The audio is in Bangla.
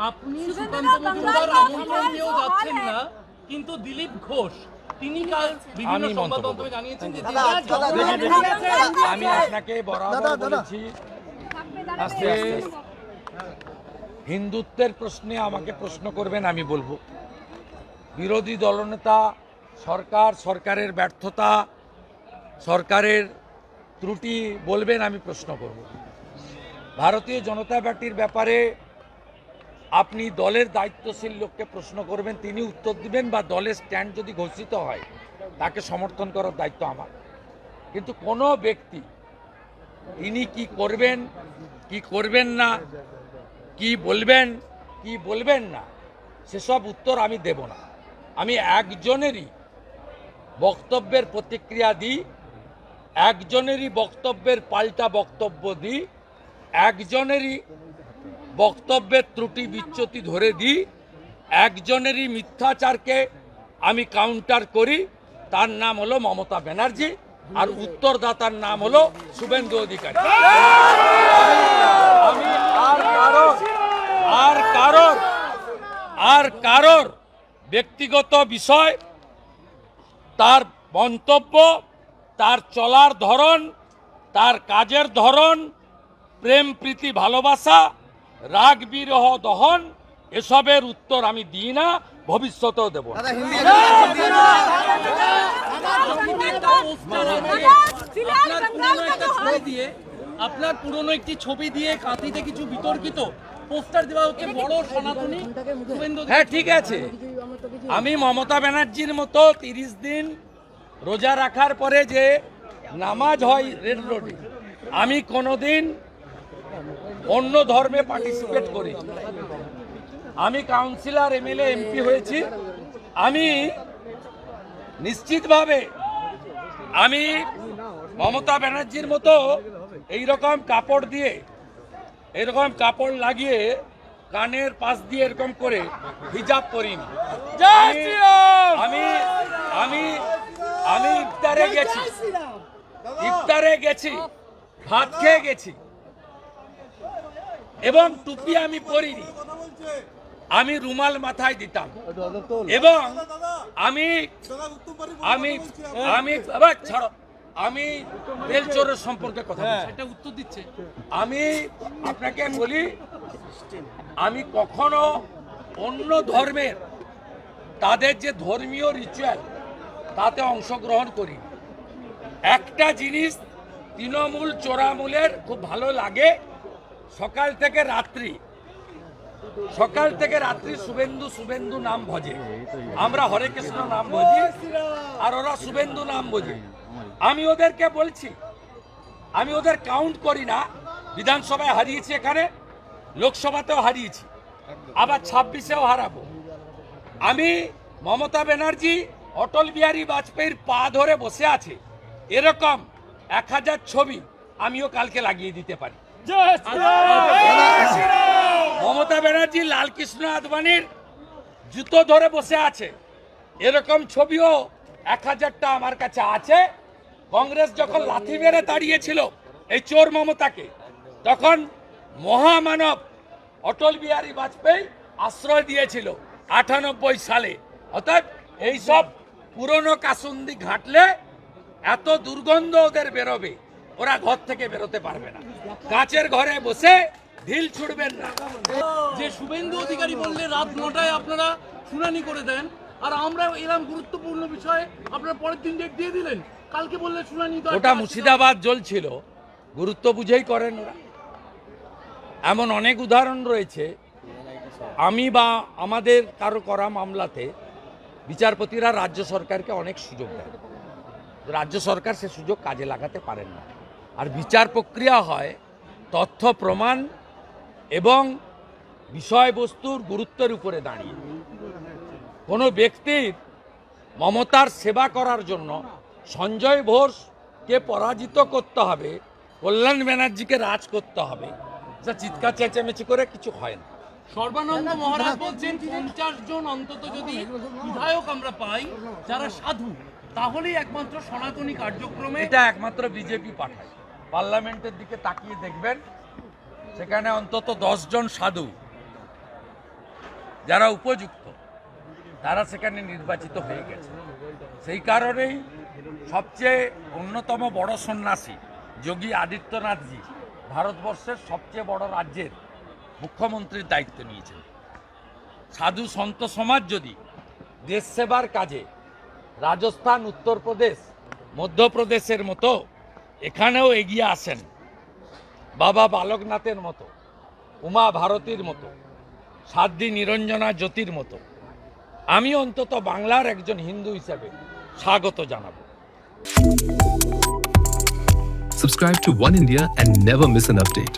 আপনি সুকান্ত মজুমদার আমন্ত্রণ নিয়েও যাচ্ছেন না কিন্তু দিলীপ ঘোষ তিনি কাল বিভিন্ন আমি সংবাদ মাধ্যমে জানিয়েছেন যে আমি আপনাকে বরাবর বলেছি আস্তে হিন্দুত্বের প্রশ্নে আমাকে প্রশ্ন করবেন আমি বলব। বিরোধী দলনেতা সরকার সরকারের ব্যর্থতা সরকারের ত্রুটি বলবেন আমি প্রশ্ন করব। ভারতীয় জনতা পার্টির ব্যাপারে আপনি দলের দায়িত্বশীল লোককে প্রশ্ন করবেন, তিনি উত্তর দিবেন বা দলের স্ট্যান্ড যদি ঘোষিত হয়, তাকে সমর্থন করার দায়িত্ব আমার। কিন্তু কোনো ব্যক্তি তিনি কি করবেন কি করবেন না, কি বলবেন কি বলবেন না, সেসব উত্তর আমি দেব না। আমি একজনেরই বক্তব্যের প্রতিক্রিয়া দিই, একজনেরই বক্তব্যের পাল্টা বক্তব্য দিই, একজনেরই বক্তব্যের ত্রুটি বিচ্যুতি ধরে দিই। একজনেরই মিথ্যাচারকে আমি কাউন্টার করি। তার নাম হলো মমতা ব্যানার্জি আর উত্তরদাতার নাম হলো শুভেন্দু অধিকারী। আমি আর কারোর আর কারোর আর কারোর ব্যক্তিগত বিষয়, তার মন্তব্য, তার চলার ধরন, তার কাজের ধরন, প্রেম, প্রীতি, ভালোবাসা রাগ বিরহ দহন এসবের উত্তর আমি দিই না ভবিষ্যতেও দেব না। দাদা হিন্দি আপনার পুরনো একটা ছবি দিয়ে আপনার পুরনো একটি ছবি দিয়ে কাঁথিতে কিছু বিতর্কিত পোস্টার দেওয়া হচ্ছে বড় সনাতনী হ্যাঁ ঠিক আছে। আমি মমতা ব্যানার্জির মতো তিরিশ দিন রোজা রাখার পরে যে নামাজ হয় রেড রোডে আমি কোনোদিন অন্য ধর্মে পার্টিসিপেট করি। আমি কাউন্সিলর এমএলএ এমপি হয়েছি। আমি নিশ্চিতভাবে আমি মমতা ব্যানার্জির মতো এই রকম কাপড় দিয়ে এরকম কাপড় লাগিয়ে কানের পাশ দিয়ে এরকম করে হিজাব করিনি আমি আমি আমি ইফতারে গেছি। ইফতারে গেছি। ভাত খেয়ে গেছি। এবং টুপি আমি পরিনি। আমি রুমাল মাথায় দিতাম। এবং আমি আমি আমি ছাড়ো আমি বেলচোরের সম্পর্কে কথা এটা উত্তর দিচ্ছে। আমি আপনাকে বলি আমি কখনো অন্য ধর্মের তাদের যে ধর্মীয় রিচুয়াল তাতে অংশগ্রহণ করি একটা জিনিস তৃণমূল চোরামূলের খুব ভালো লাগে সকাল থেকে রাত্রি। সকাল থেকে রাত্রি শুভেন্দু শুভেন্দু নাম ভজে। আমরা হরে কৃষ্ণ নাম ভজি আর ওরা শুভেন্দু নাম ভজি। আমি ওদেরকে বলছি, আমি ওদের কাউন্ট করি না, বিধানসভায় হারিয়েছি এখানে, লোকসভাতেও হারিয়েছি, আবার ছাব্বিশেও হারাবো। আমি মমতা ব্যানার্জি, অটল বিহারী বাজপেয়ীর পা ধরে বসে আছে, এরকম এক হাজার ছবি আমিও কালকে লাগিয়ে দিতে পারি। মমতা ব্যানার্জি লালকৃষ্ণ আদবানির জুতো ধরে বসে আছে। এরকম ছবিও এক হাজারটা আমার কাছে আছে। কংগ্রেস যখন লাথি মেরে দাঁড়িয়েছিল এই চোর মমতাকে তখন মহামানব অটল বিহারী বাজপেয়ী আশ্রয় দিয়েছিল আটানব্বই সালে। অর্থাৎ এইসব পুরনো কাসুন্দি ঘাটলে এত দুর্গন্ধ ওদের বেরোবে। ওরা ঘর থেকে বেরোতে পারবে না। কাচের ঘরে বসে ঢিল ছুড়বেন না। যে শুভেন্দু অধিকারী বললে রাত নটায় আপনারা শুনানি করে দেন। আর আমরা এরকম গুরুত্বপূর্ণ বিষয়ে আপনারা পরের দিন ডেট দিয়ে দিলেন। কালকে বললে শুনানি ওটা মুর্শিদাবাদ জ্বলছিল। গুরুত্ব বুঝেই করেন ওরা। এমন অনেক উদাহরণ রয়েছে। আমি বা আমাদের কারও করা মামলাতে বিচারপতিরা রাজ্য সরকারকে অনেক সুযোগ দেয় রাজ্য সরকার সে সুযোগ কাজে লাগাতে পারেন না। আর বিচার প্রক্রিয়া হয় তথ্য প্রমাণ এবং বিষয়বস্তুর গুরুত্বের উপরে দাঁড়িয়ে। কোনো ব্যক্তির মমতার সেবা করার জন্য সঞ্জয় ঘোষকে পরাজিত করতে হবে, কল্যাণ ব্যানার্জিকে রাজ করতে হবে। যা চিৎকার, চেঁচামেচি করে কিছু হয় না। সর্বানন্দ মহারাজ বলছেন, পঞ্চাশ জন অন্তত যদি বিধায়ক আমরা পাই, যারা সাধু, তাহলেই একমাত্র সনাতনী কার্যক্রমে এটা একমাত্র বিজেপি পাঠায়। পার্লামেন্টের দিকে তাকিয়ে দেখবেন, সেখানে অন্তত জন সাধু যারা উপযুক্ত, তারা সেখানে নির্বাচিত হয়ে গেছে। সেই কারণেই সবচেয়ে অন্যতম বড় সন্ন্যাসী যোগী আদিত্যনাথজি ভারতবর্ষের সবচেয়ে বড় রাজ্যের মুখ্যমন্ত্রীর দায়িত্ব নিয়েছেন। সাধু সন্ত সমাজ যদি দেশ সেবার কাজে রাজস্থান, উত্তরপ্রদেশ, মধ্যপ্রদেশের মতো এখানেও এগিয়ে আসেন বাবা বালকনাথের মতো, উমা ভারতীর মতো, সাধ্বী নিরঞ্জনা জ্যোতির মতো। আমি অন্তত বাংলার একজন হিন্দু হিসাবে স্বাগত জানাব। Subscribe to One India and never miss an update.